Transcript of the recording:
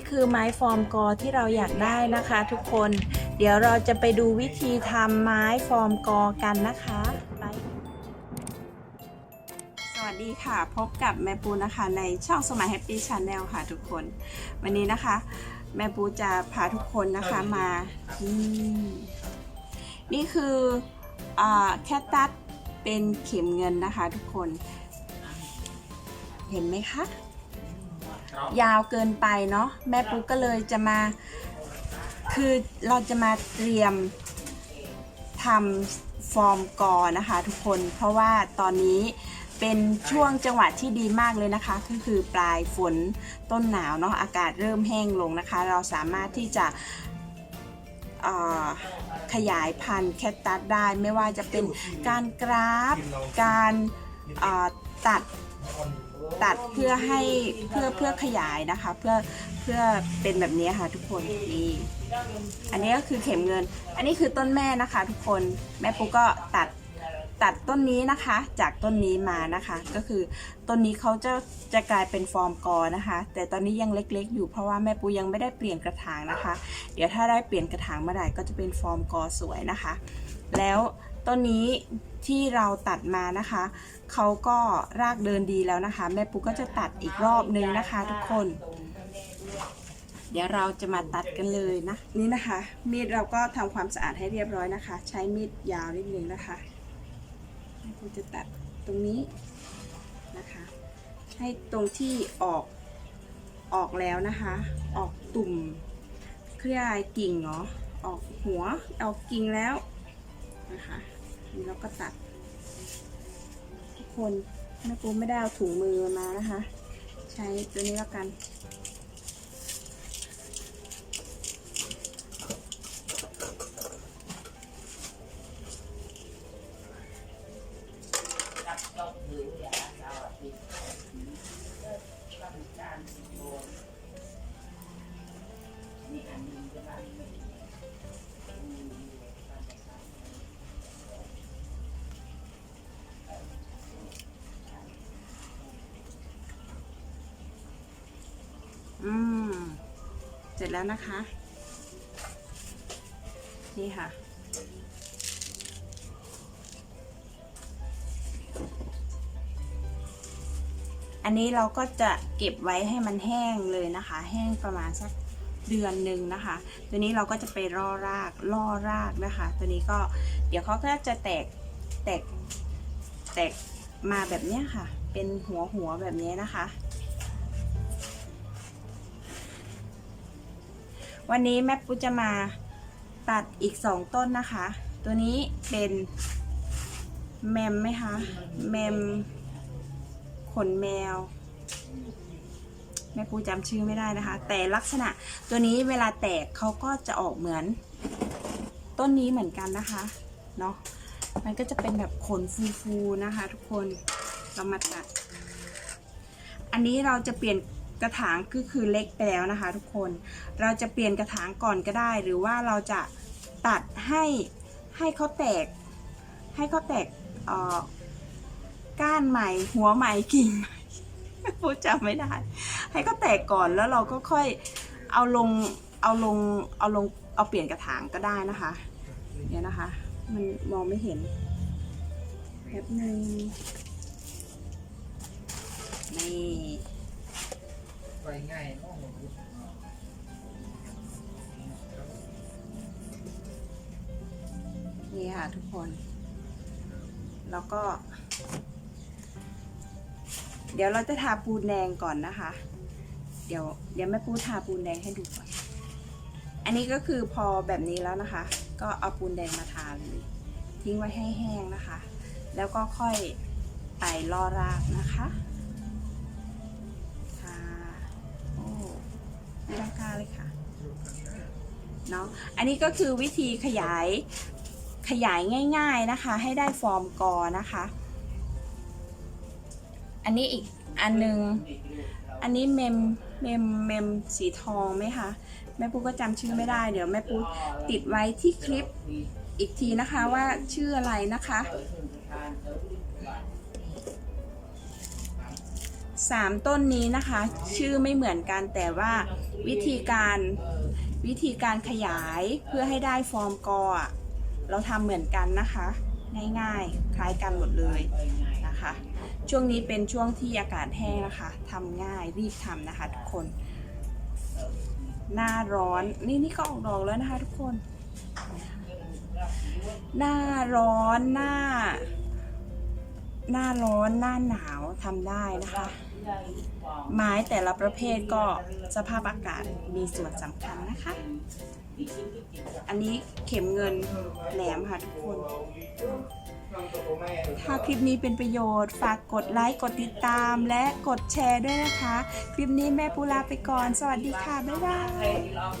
นี่คือไม้ฟอร์มกอที่เราอยากได้นะคะทุกคน เดี๋ยวเราจะไปดูวิธีทำไม้ฟอร์มกอกันนะคะไปสวัสดีค่ะ พบกับแม่ปูนะคะ ในช่องสมัยแฮปปี้ชาแนลค่ะทุกคน วันนี้นะคะ แม่ปูจะพาทุกคนนะคะมา นี่นี่คืออาแคตตัสเป็นเข็มเงินนะคะทุกคน เห็นไหมคะ ยาวเกินไปเนาะแม่ปูก็เลยจะมา คือเราจะมาเตรียมทำฟอร์มกอนะคะทุกคนเพราะว่าตอนนี้เป็นช่วงจังหวะที่ดีมากเลยนะคะ ก็คือปลายฝนต้นหนาวเนาะอากาศเริ่มแห้งลงนะคะ เราสามารถที่จะขยายพันธุ์แคตตัสได้ไม่ว่าจะเป็นการกราฟ การตัด ตัดเพื่อให้เพื่อเพื่อขยายนะคะ เพื่อเพื่อเป็นแบบนี้ค่ะทุกคนนี่อันนี้ก็คือเข็มเงิน อันนี้คือต้นแม่นะคะ ทุกคนแม่ปุ๊กก็ตัดตัดต้นนี้นะคะ จากต้นนี้มานะคะ ก็คือต้นนี้เขาจะจะกลายเป็นฟอร์มกอนะคะ แต่ตอนนี้ยังเล็กๆ อยู่เพราะว่าแม่ปูยังไม่ได้เปลี่ยนกระถางนะคะ เดี๋ยวถ้าได้เปลี่ยนกระถางเมื่อไหร่ก็จะเป็นฟอร์มกอสวยนะคะ แล้ว ต้นนี้ที่เราตัดมานะคะเขาก็รากเดินดีแล้วนะคะ แม่ปุ๊กก็จะตัดอีกรอบนึงนะคะ ทุกคน เดี๋ยวเราจะมาตัดกันเลยนะ นี่นะคะ มีดเราก็ทำความสะอาดให้เรียบร้อยนะคะ ใช้มีดยาวนิดนึงนะคะแม่ปุ๊กจะตัดตรงนี้นะคะ ให้ตรงที่ออกออกแล้วนะคะ ออกตุ่มเครียกกิ่งเนาะออกหัวออกกิ่งแล้วนะคะ เราก็ตัด ทุกคนแม่ปูไม่ได้เอาถุงมือมานะคะ ใช้ตัวนี้แล้วกันอื เสร็จแล้วนะคะ นี่ค่ะ อันนี้เราก็จะเก็บไว้ให้มันแห้งเลยนะคะ แห้งประมาณสักเดือนหนึ่งนะคะ ตัวนี้เราก็จะไปล่อรากล่อรากนะคะ ตัวนี้ก็เดี๋ยวเขาก็จะแตกแตกแตกมาแบบนี้ค่ะ เป็นหัวหัวแบบนี้นะคะ วันนี้แม่ปุ๊จะมาตัดอีกสองต้นนะคะ ตัวนี้เป็นแมมไหมคะ แมมขนแมว แม่ปูจำชื่อไม่ได้นะคะ แต่ลักษณะตัวนี้เวลาแตกเขาก็จะออกเหมือน ต้นนี้เหมือนกันนะคะ เนาะมันก็จะเป็นแบบขนฟูๆนะคะ ทุกคน เรามาตัด อันนี้เราจะเปลี่ยน กระถางก็คือเล็กไปแล้วนะคะ ทุกคน เราจะเปลี่ยนกระถางก่อนก็ได้ หรือว่าเราจะตัดให้ให้เขาแตก ให้เขาแตกก้านใหม่ หัวใหม่กิ่งใหม่พูดจำไม่ได้ ให้เขาแตกก่อนแล้วเราก็ค่อยเอาลงเอาลงเอาลงเอาเปลี่ยนกระถางก็ได้นะคะเดี๋ยนะคะ มันมองไม่เห็นแป๊บหนึ่งนี่ ไปง่ายเนาะนี่ค่ะทุกคน แล้วก็ เดี๋ยวเราจะทาปูนแดงก่อนนะคะ เดี๋ยวเดี๋ยวแม่ปูทาปูนแดงให้ดูก่อน อันนี้ก็คือพอแบบนี้แล้วนะคะ ก็เอาปูนแดงมาทาเลย ทิ้งไว้ให้แห้งนะคะ แล้วก็ค่อยไปล่อรากนะคะ ต้องกล้าเลยค่ะเนาะอันนี้ก็คือวิธีขยายขยายง่าย ๆนะคะ ให้ได้ฟอร์มกอนะคะ อันนี้อีกอันหนึง อันนี้เมมเมมเมมสีทองไหมคะแม่ปูก็จำชื่อไม่ได้เดี๋ยวแม่ปูติดไว้ที่คลิปอีกทีนะคะว่าชื่ออะไรนะคะ สามต้นนี้นะคะ ชื่อไม่เหมือนกันแต่ว่าวิธีการวิธีการขยายเพื่อให้ได้ฟอร์มกอเราทำเหมือนกันนะคะ ง่ายๆ คล้ายกันหมดเลยนะคะ ช่วงนี้เป็นช่วงที่อากาศแห้งนะคะทำง่ายรีบทำนะคะ ทุกคน หน้าร้อนนี่นี่ก็ออกดอกแล้วนะคะ ทุกคน หน้าร้อนหน้าหน้าร้อนหน้าหนาวทำได้นะคะ ไม้แต่ละประเภทก็สภาพอากาศมีส่วนสำคัญนะคะ อันนี้เข็มเงินแหลมค่ะทุกคน ถ้าคลิปนี้เป็นประโยชน์ ฝากกดไลค์กดติดตามและกดแชร์ด้วยนะคะ คลิปนี้แม่ปูลาไปก่อน สวัสดีค่ะ บ๊ายบาย